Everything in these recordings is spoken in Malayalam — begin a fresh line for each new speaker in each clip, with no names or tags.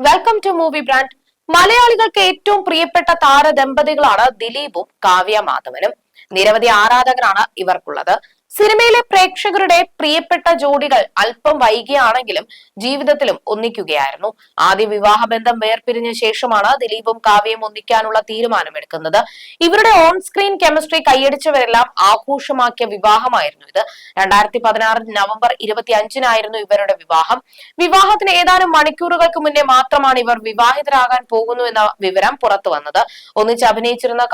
വെൽക്കം ടു മൂവി ബ്രാൻഡ് മലയാളികൾക്ക് ഏറ്റവും പ്രിയപ്പെട്ട താരദമ്പതികളാണ് ദിലീപും കാവ്യ മാധവനും. നിരവധി ആരാധകരാണ് ഇവർക്കുള്ളത്. സിനിമയിലെ പ്രേക്ഷകരുടെ പ്രിയപ്പെട്ട ജോഡികൾ അല്പം വൈകിയാണെങ്കിലും ജീവിതത്തിലും ഒന്നിക്കുകയായിരുന്നു. ആദ്യ വിവാഹബന്ധം വേർപിരിഞ്ഞ ശേഷമാണ് ദിലീപും കാവ്യയും ഒന്നിക്കാനുള്ള തീരുമാനമെടുക്കുന്നത്. ഇവരുടെ ഓൺ സ്ക്രീൻ കെമിസ്ട്രി കൈയടിച്ചവരെല്ലാം ആഘോഷമാക്കിയ വിവാഹമായിരുന്നു ഇത്. രണ്ടായിരത്തി പതിനാറ് നവംബർ ഇരുപത്തി അഞ്ചിനായിരുന്നു ഇവരുടെ വിവാഹം. വിവാഹത്തിന് ഏതാനും മണിക്കൂറുകൾക്ക് മുന്നേ മാത്രമാണ് ഇവർ വിവാഹിതരാകാൻ പോകുന്നു എന്ന വിവരം പുറത്തു വന്നത്. ഒന്നിച്ച് അഭിനയിച്ചിരുന്ന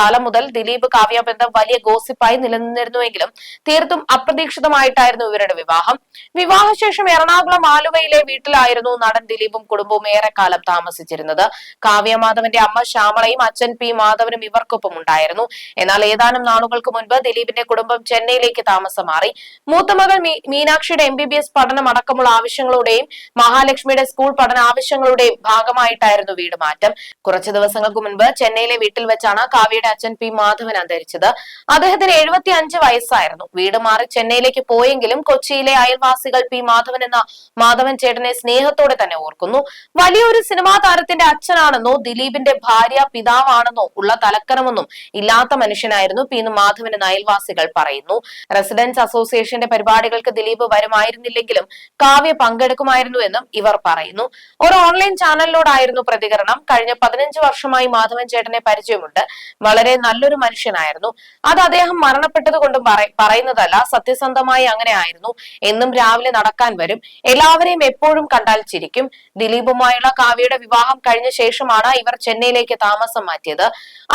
കാലം മുതൽ ദിലീപ് കാവ്യ ബന്ധം വലിയ ഗോസിപ്പായി നിലനിന്നിരുന്നുവെങ്കിലും തീർത്തും അപ്രതീക്ഷിതമായിട്ടായിരുന്നു ഇവരുടെ വിവാഹം. വിവാഹശേഷം എറണാകുളം ആലുവയിലെ വീട്ടിലായിരുന്നു നടൻ ദിലീപും കുടുംബവും ഏറെക്കാലം താമസിച്ചിരുന്നത്. കാവ്യ മാധവന്റെ അമ്മ ശ്യാമളയും അച്ഛൻ പി മാധവനും ഇവർക്കൊപ്പം ഉണ്ടായിരുന്നു. എന്നാൽ ഏതാനും നാളുകൾക്ക് മുൻപ് ദിലീപിന്റെ കുടുംബം ചെന്നൈയിലേക്ക് താമസം മാറി. മൂത്തമകൾ മീനാക്ഷിയുടെ എം ബി ബി എസ് പഠനം അടക്കമുള്ള ആവശ്യങ്ങളുടെയും മഹാലക്ഷ്മിയുടെ സ്കൂൾ പഠന ആവശ്യങ്ങളുടെയും ഭാഗമായിട്ടായിരുന്നു വീട് മാറ്റം. കുറച്ചു ദിവസങ്ങൾക്ക് മുൻപ് ചെന്നൈയിലെ വീട്ടിൽ വെച്ചാണ് കാവ്യയുടെ അച്ഛൻ പി മാധവൻ അന്തരിച്ചത്. അദ്ദേഹത്തിന് എഴുപത്തി അഞ്ച് വയസ്സായിരുന്നു. വീട് മാറി ചെന്നൈയിലേക്ക് പോയെങ്കിലും കൊച്ചിയിലെ അയൽവാസികൾ പി മാധവൻ എന്ന മാധവൻ ചേട്ടനെ സ്നേഹത്തോടെ തന്നെ ഓർക്കുന്നു. വലിയൊരു സിനിമാ താരത്തിന്റെ അച്ഛനാണെന്നോ ദിലീപിന്റെ ഭാര്യ പിതാവാണെന്നോ ഉള്ള തലക്കരമൊന്നും ഇല്ലാത്ത മനുഷ്യനായിരുന്നു പി മാധവൻ എന്ന അയൽവാസികൾ പറയുന്നു. റെസിഡൻസ് അസോസിയേഷന്റെ പരിപാടികൾക്ക് ദിലീപ് വരുമായിരുന്നില്ലെങ്കിലും കാവ്യ പങ്കെടുക്കുമായിരുന്നു എന്നും ഇവർ പറയുന്നു. ഒരു ഓൺലൈൻ ചാനലിനോടായിരുന്നു പ്രതികരണം. കഴിഞ്ഞ പതിനഞ്ച് വർഷമായി മാധവൻ ചേട്ടനെ പരിചയമുണ്ട്. വളരെ നല്ലൊരു മനുഷ്യനായിരുന്നു. അത് അദ്ദേഹം മരണപ്പെട്ടത് കൊണ്ടും പറ- പറയുന്നതല്ല സത്യസന്ധമായി അങ്ങനെ ആയിരുന്നു. എന്നും രാവിലെ നടക്കാൻ വരും. എല്ലാവരെയും എപ്പോഴും കണ്ടാൽ ചിരിക്കും. ദിലീപുമായുള്ള കാവ്യയുടെ വിവാഹം കഴിഞ്ഞ ശേഷമാണ് ഇവർ ചെന്നൈയിലേക്ക് താമസം മാറ്റിയത്.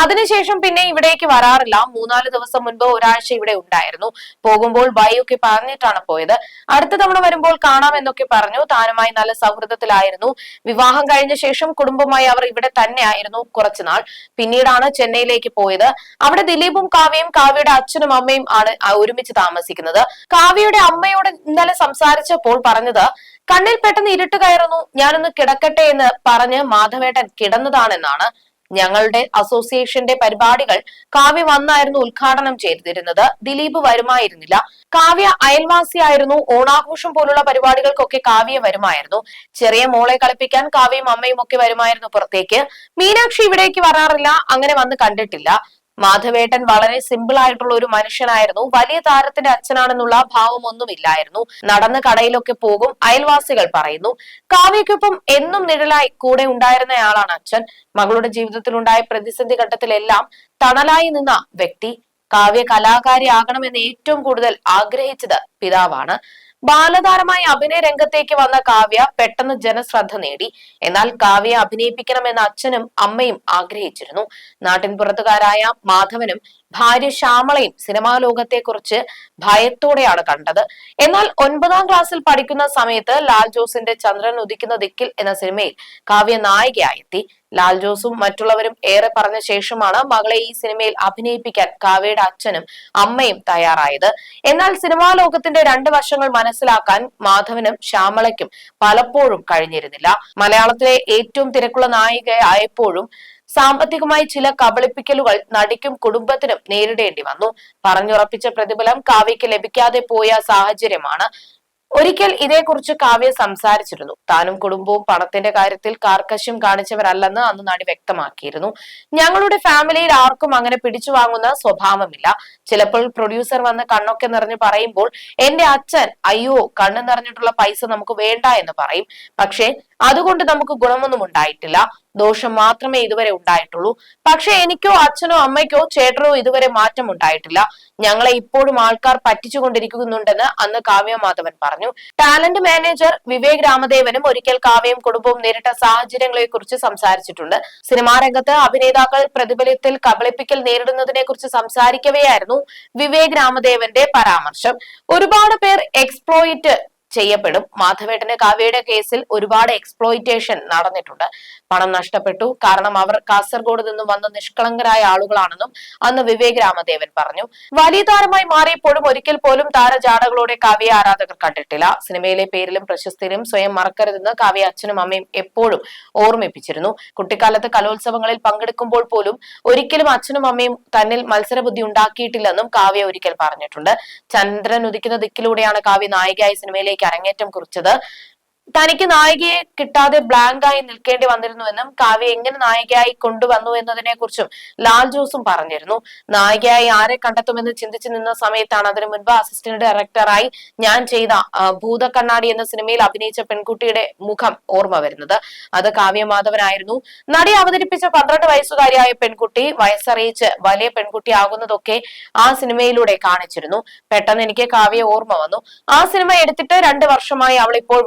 അതിനുശേഷം പിന്നെ ഇവിടേക്ക് വരാറില്ല. മൂന്നാൽ ദിവസം മുൻപ് ഒരാഴ്ച ഇവിടെ ഉണ്ടായിരുന്നു. പോകുമ്പോൾ ബൈ ഒക്കെ പറഞ്ഞിട്ടാണ് പോയത്. അടുത്ത തവണ വരുമ്പോൾ കാണാമെന്നൊക്കെ പറഞ്ഞു. താനുമായി നല്ല സൗഹൃദത്തിലായിരുന്നു. വിവാഹം കഴിഞ്ഞ ശേഷം കുടുംബമായി അവർ ഇവിടെ തന്നെയായിരുന്നു കുറച്ചുനാൾ പിന്നീടാണ് ചെന്നൈയിലേക്ക് പോയത്. അവിടെ ദിലീപും കാവ്യയും കാവ്യയുടെ അച്ഛനും അമ്മയും ആണ് ആ ഒരുമിച്ച് താമസിക്കുന്നത്. കാവ്യയുടെ അമ്മയോട് ഇന്നലെ സംസാരിച്ചപ്പോൾ പറഞ്ഞത് കണ്ണിൽ പെട്ടെന്ന് ഇരുട്ട് കയറുന്നു ഞാനൊന്ന് കിടക്കട്ടെ എന്ന് പറഞ്ഞ് മാധവേട്ടൻ കിടന്നതാണെന്നാണ് ഞങ്ങളുടെ അസോസിയേഷന്റെ പരിപാടികൾ. കാവ്യ വന്നായിരുന്നു ഉദ്ഘാടനം ചെയ്തിരുന്നത്. ദിലീപ് വരുമായിരുന്നില്ല. കാവ്യ അയൽവാസിയായിരുന്നു. ഓണാഘോഷം പോലുള്ള പരിപാടികൾക്കൊക്കെ കാവ്യ വരുമായിരുന്നു. ചെറിയ മോളെ കളിപ്പിക്കാൻ കാവ്യയും അമ്മയും ഒക്കെ വരുമായിരുന്നു പുറത്തേക്ക്. മീനാക്ഷി ഇവിടേക്ക് വരാറില്ല. അങ്ങനെ വന്ന് കണ്ടിട്ടില്ല. മാധവേട്ടൻ വളരെ സിമ്പിൾ ആയിട്ടുള്ള ഒരു മനുഷ്യനായിരുന്നു. വലിയ താരത്തിന്റെ അച്ഛനാണെന്നുള്ള ഭാവമൊന്നുമില്ലായിരുന്നു. നടന്ന് കടയിലൊക്കെ പോകും അയൽവാസികൾ പറയുന്നു. കാവ്യക്കൊപ്പം എന്നും നിഴലായി കൂടെ ഉണ്ടായിരുന്നയാളാണ് അച്ഛൻ. മകളുടെ ജീവിതത്തിൽ ജീവിതത്തിലുണ്ടായ പ്രതിസന്ധി ഘട്ടത്തിലെല്ലാം തണലായി നിന്ന വ്യക്തി. കാവ്യ കലാകാരി ആകണമെന്ന് ഏറ്റവും കൂടുതൽ ആഗ്രഹിച്ചത് പിതാവാണ്. ബാലതാരമായി അഭിനയ രംഗത്തേക്ക് വന്ന കാവ്യ പെട്ടെന്ന് ജനശ്രദ്ധ നേടി. എന്നാൽ കാവ്യ അഭിനയിപ്പിക്കണമെന്ന് അച്ഛനും അമ്മയും ആഗ്രഹിച്ചിരുന്നു. നാട്ടിൻ പുറത്തുകാരായ മാധവനും ഭാര്യ ശ്യാമളയും സിനിമാ ലോകത്തെക്കുറിച്ച് ഭയത്തോടെയാണ് കണ്ടത്. എന്നാൽ ഒൻപതാം ക്ലാസ്സിൽ പഠിക്കുന്ന സമയത്ത് ലാൽ ജോസിന്റെ ചന്ദ്രൻ ഉദിക്കുന്ന ദിക്കിൽ എന്ന സിനിമയിൽ കാവ്യ നായികയായെത്തി. ലാൽ ജോസും മറ്റുള്ളവരും ഏറെ പറഞ്ഞ ശേഷമാണ് മകളെ ഈ സിനിമയിൽ അഭിനയിപ്പിക്കാൻ കാവ്യയുടെ അച്ഛനും അമ്മയും തയ്യാറായത്. എന്നാൽ സിനിമാ ലോകത്തിന്റെ രണ്ട് വശങ്ങൾ മനസ്സിലാക്കാൻ മാധവനും ശ്യാമളയ്ക്കും പലപ്പോഴും കഴിഞ്ഞിരുന്നില്ല. മലയാളത്തിലെ ഏറ്റവും തിരക്കുള്ള നായികയായപ്പോഴും സാമ്പത്തികമായി ചില കബളിപ്പിക്കലുകൾ നടിക്കും കുടുംബത്തിനും നേരിടേണ്ടി വന്നു. പറഞ്ഞുറപ്പിച്ച പ്രതിഫലം കാവ്യയ്ക്ക് ലഭിക്കാതെ പോയ സാഹചര്യമാണ് ഒരിക്കൽ ഇതേക്കുറിച്ച് കാവ്യ സംസാരിച്ചിരുന്നു. താനും കുടുംബവും പണത്തിന്റെ കാര്യത്തിൽ കാർക്കശ്യം കാണിച്ചവരല്ലെന്ന് അന്ന് നടി വ്യക്തമാക്കിയിരുന്നു. ഞങ്ങളുടെ ഫാമിലിയിൽ ആർക്കും അങ്ങനെ പിടിച്ചു വാങ്ങുന്ന സ്വഭാവമില്ല. ചിലപ്പോൾ പ്രൊഡ്യൂസർ വന്ന് കണ്ണൊക്കെ നിറഞ്ഞു പറയുമ്പോൾ എന്റെ അച്ഛൻ അയ്യോ കണ്ണു നിറഞ്ഞിട്ടുള്ള പൈസ നമുക്ക് വേണ്ട എന്ന് പറയും. പക്ഷേ അതുകൊണ്ട് നമുക്ക് ഗുണമൊന്നും ഉണ്ടായിട്ടില്ല. ദോഷം മാത്രമേ ഇതുവരെ ഉണ്ടായിട്ടുള്ളൂ. പക്ഷെ എനിക്കോ അച്ഛനോ അമ്മയ്ക്കോ ചേട്ടനോ ഇതുവരെ മാറ്റം ഉണ്ടായിട്ടില്ല. ഞങ്ങളെ ഇപ്പോഴും ആൾക്കാർ പറ്റിച്ചുകൊണ്ടിരിക്കുന്നുണ്ടെന്ന് അന്ന് കാവ്യ മാധവൻ പറഞ്ഞു. ടാലന്റ് മാനേജർ വിവേക് രാമദേവനും ഒരിക്കൽ കാവ്യയും കുടുംബവും നേരിട്ട സാഹചര്യങ്ങളെ കുറിച്ച് സംസാരിച്ചിട്ടുണ്ട്. സിനിമാ രംഗത്ത് അഭിനേതാക്കൾ പ്രതിഫലത്തിൽ കബളിപ്പിക്കൽ നേരിടുന്നതിനെ കുറിച്ച് സംസാരിക്കവെയായിരുന്നു വിവേക് രാമദേവന്റെ പരാമർശം. ഒരുപാട് പേർ എക്സ്പ്ലോയിറ്റ് ചെയ്യപ്പെടും. മാധവേട്ടന് കാവ്യയുടെ കേസിൽ ഒരുപാട് എക്സ്പ്ലോയിറ്റേഷൻ നടന്നിട്ടുണ്ട്. പണം നഷ്ടപ്പെട്ടു. കാരണം അവർ കാസർഗോഡ് നിന്നും വന്ന നിഷ്കളങ്കരായ ആളുകളാണെന്നും അന്ന് വിവേക് രാമദേവൻ പറഞ്ഞു. വലിയ താരമായി മാറിയപ്പോഴും ഒരിക്കൽ പോലും താരജാടകളോടെ കാവ്യ ആരാധകർ കണ്ടിട്ടില്ല. സിനിമയിലെ പേരിലും പ്രശസ്തിയിലും സ്വയം മറക്കരുതെന്ന് കാവ്യ അച്ഛനും അമ്മയും എപ്പോഴും ഓർമ്മിപ്പിച്ചിരുന്നു. കുട്ടിക്കാലത്ത് കലോത്സവങ്ങളിൽ പങ്കെടുക്കുമ്പോൾ പോലും ഒരിക്കലും അച്ഛനും അമ്മയും തന്നിൽ മത്സരബുദ്ധി ഉണ്ടാക്കിയിട്ടില്ലെന്നും കാവ്യ ഒരിക്കൽ പറഞ്ഞിട്ടുണ്ട്. ചന്ദ്രൻ ഉദിക്കുന്ന ദിക്കിലൂടെയാണ് കാവ്യ നായികയായി സിനിമയിലേക്ക് അരങ്ങേറ്റം കുറിച്ചത്. തനിക്ക് നായികയെ കിട്ടാതെ ബ്ലാങ്കായി നിൽക്കേണ്ടി വന്നിരുന്നുവെന്നും കാവ്യ എങ്ങനെ നായികയായി കൊണ്ടുവന്നു എന്നതിനെ കുറിച്ചും ലാൽ ജോസും പറഞ്ഞിരുന്നു. നായികയായി ആരെ കണ്ടെത്തുമെന്ന് ചിന്തിച്ചു നിന്ന സമയത്താണ് അതിനു മുൻപ് അസിസ്റ്റന്റ് ഡയറക്ടറായി ഞാൻ ചെയ്ത ഭൂത ഭൂതക്കണ്ണാടി എന്ന സിനിമയിൽ അഭിനയിച്ച പെൺകുട്ടിയുടെ മുഖം ഓർമ്മ വരുന്നത്. അത് കാവ്യ മാധവനായിരുന്നു. നടി അവതരിപ്പിച്ച പന്ത്രണ്ട് വയസ്സുകാരിയായ പെൺകുട്ടി വയസ്സറിയിച്ച് വലിയ പെൺകുട്ടിയാകുന്നതൊക്കെ ആ സിനിമയിലൂടെ കാണിച്ചിരുന്നു. പെട്ടെന്ന് എനിക്ക് കാവ്യ ഓർമ്മ വന്നു. ആ സിനിമ എടുത്തിട്ട് രണ്ട് വർഷമായി അവൾ ഇപ്പോൾ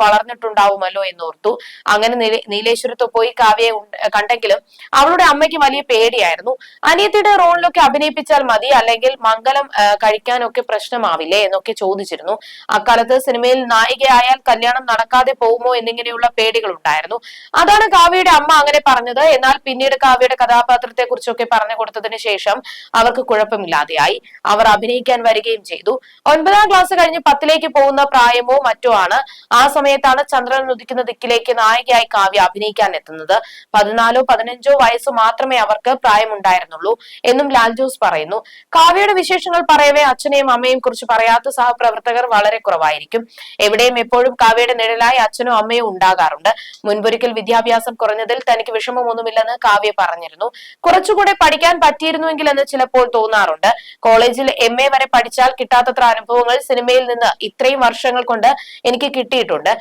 വളർന്നിട്ടുണ്ടാവുമല്ലോ എന്നോർത്തു. അങ്ങനെ നീല- നീലേശ്വരത്ത് പോയി കാവ്യയെ കണ്ടെങ്കിലും അവളുടെ അമ്മയ്ക്ക് വലിയ പേടിയായിരുന്നു. അനിയത്തിയുടെ റോളിലൊക്കെ അഭിനയിപ്പിച്ചാൽ മതി അല്ലെങ്കിൽ മംഗലം കഴിക്കാനൊക്കെ പ്രശ്നമാവില്ലേ എന്നൊക്കെ ചോദിച്ചിരുന്നു. അക്കാലത്ത് സിനിമയിൽ നായികയായാൽ കല്യാണം നടക്കാതെ പോകുമോ എന്നിങ്ങനെയുള്ള പേടികൾ ഉണ്ടായിരുന്നു അതാണ് കാവ്യയുടെ അമ്മ അങ്ങനെ പറഞ്ഞത്. എന്നാൽ പിന്നീട് കാവ്യയുടെ കഥാപാത്രത്തെ കുറിച്ചൊക്കെ പറഞ്ഞു കൊടുത്തതിന് ശേഷം അവർക്ക് കുഴപ്പമില്ലാതെയായി. അവർ അഭിനയിക്കാൻ വരികയും ചെയ്തു. ഒൻപതാം ക്ലാസ് കഴിഞ്ഞ് പത്തിലേക്ക് പോകുന്ന പ്രായമോ മറ്റോ ആണ്. ആ സമയത്താണ് ചന്ദ്രൻ ഉദിക്കുന്ന ദിക്കിലേക്ക് നായികയായി കാവ്യ അഭിനയിക്കാൻ എത്തുന്നത്. പതിനാലോ പതിനഞ്ചോ വയസ്സ് മാത്രമേ അവർക്ക് പ്രായമുണ്ടായിരുന്നുള്ളൂ എന്നും ലാൽ ജോസ് പറയുന്നു. കാവ്യയുടെ വിശേഷങ്ങൾ പറയവേ അച്ഛനെയും അമ്മയും കുറിച്ച് പറയാത്ത സഹപ്രവർത്തകർ വളരെ കുറവായിരിക്കും. എവിടെയും എപ്പോഴും കാവ്യയുടെ നിഴലായി അച്ഛനും അമ്മയും ഉണ്ടാകാറുണ്ട്. മുൻപൊരിക്കൽ വിദ്യാഭ്യാസം കുറഞ്ഞതിൽ തനിക്ക് വിഷമമൊന്നുമില്ലെന്ന് കാവ്യ പറഞ്ഞിരുന്നു. കുറച്ചുകൂടെ പഠിക്കാൻ പറ്റിയിരുന്നുവെങ്കിൽ എന്ന് ചിലപ്പോൾ തോന്നാറുണ്ട്. കോളേജിൽ എം എ വരെ പഠിച്ചാൽ കിട്ടാത്തത്ര അനുഭവങ്ങൾ സിനിമയിൽ നിന്ന് ഇത്രയും വർഷങ്ങൾ കൊണ്ട് എനിക്ക് കിട്ടിയിട്ടുണ്ട്.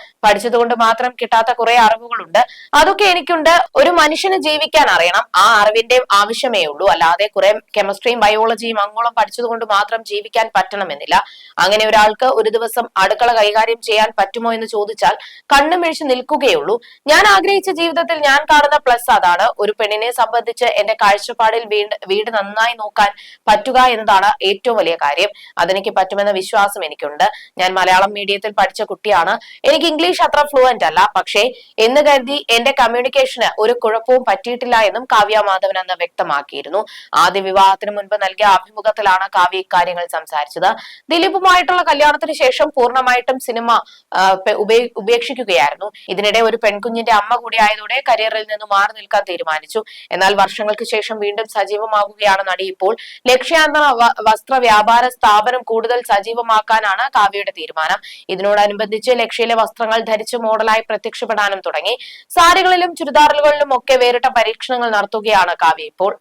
പഠിച്ചതുകൊണ്ട് മാത്രം കിട്ടാത്ത കുറെ അറിവുകളുണ്ട്. അതൊക്കെ എനിക്കുണ്ട്. ഒരു മനുഷ്യന് ജീവിക്കാൻ അറിയണം. ആ അറിവിന്റെ ആവശ്യമേ ഉള്ളൂ. അല്ലാതെ കുറെ കെമിസ്ട്രിയും ബയോളജിയും അങ്ങോളം പഠിച്ചതുകൊണ്ട് മാത്രം ജീവിക്കാൻ പറ്റണമെന്നില്ല. അങ്ങനെ ഒരാൾക്ക് ഒരു ദിവസം അടുക്കള കൈകാര്യം ചെയ്യാൻ പറ്റുമോ എന്ന് ചോദിച്ചാൽ കണ്ണുമിഴിച്ച് നിൽക്കുകയുള്ളൂ. ഞാൻ ആഗ്രഹിച്ച ജീവിതത്തിൽ ഞാൻ കാണുന്ന പ്ലസ് അതാണ്. ഒരു പെണ്ണിനെ സംബന്ധിച്ച് എന്റെ കാഴ്ചപ്പാടിൽ വീട് വീട് നന്നായി നോക്കാൻ പറ്റുക എന്നതാണ് ഏറ്റവും വലിയ കാര്യം. അതെനിക്ക് പറ്റുമെന്ന വിശ്വാസം എനിക്കുണ്ട്. ഞാൻ മലയാളം മീഡിയത്തിൽ പഠിച്ച കുട്ടിയാണ്. എനിക്ക് ഇംഗ്ലീഷ് അത്ര ഫ്ലുവന്റ് അല്ല. പക്ഷേ എന്ന് കരുതി എന്റെ കമ്മ്യൂണിക്കേഷന് ഒരു കുഴപ്പവും പറ്റിയിട്ടില്ല എന്നും കാവ്യ മാധവൻ അന്ന് വ്യക്തമാക്കിയിരുന്നു. ആദ്യ വിവാഹത്തിന് മുൻപ് നൽകിയ അഭിമുഖത്തിലാണ് കാവ്യ ഇക്കാര്യങ്ങൾ സംസാരിച്ചത്. ദിലീപുമായിട്ടുള്ള കല്യാണത്തിന് ശേഷം പൂർണമായിട്ടും സിനിമ ഉപേക്ഷിക്കുകയായിരുന്നു. ഇതിനിടെ ഒരു പെൺകുഞ്ഞിന്റെ അമ്മ കൂടിയായതോടെ കരിയറിൽ നിന്ന് മാറി നിൽക്കാൻ തീരുമാനിച്ചു. എന്നാൽ വർഷങ്ങൾക്ക് ശേഷം വീണ്ടും സജീവമാകുകയാണ് നടി ഇപ്പോൾ. ലക്ഷ്യാന്തര വസ്ത്ര വ്യാപാര സ്ഥാപനം കൂടുതൽ സജീവമാക്കാനാണ് കാവ്യയുടെ തീരുമാനം. ഇതിനോടനുബന്ധിച്ച് ലക്ഷ്യയിലെ വസ്ത്രങ്ങൾ ധരിച്ച് മോഡലായി പ്രത്യക്ഷപ്പെടാനും തുടങ്ങി. സാരികളിലും ചുരിദാറുകളിലും ഒക്കെ വേറിട്ട പരീക്ഷണങ്ങൾ നടത്തുകയാണ് കാവ്യ ഇപ്പോൾ.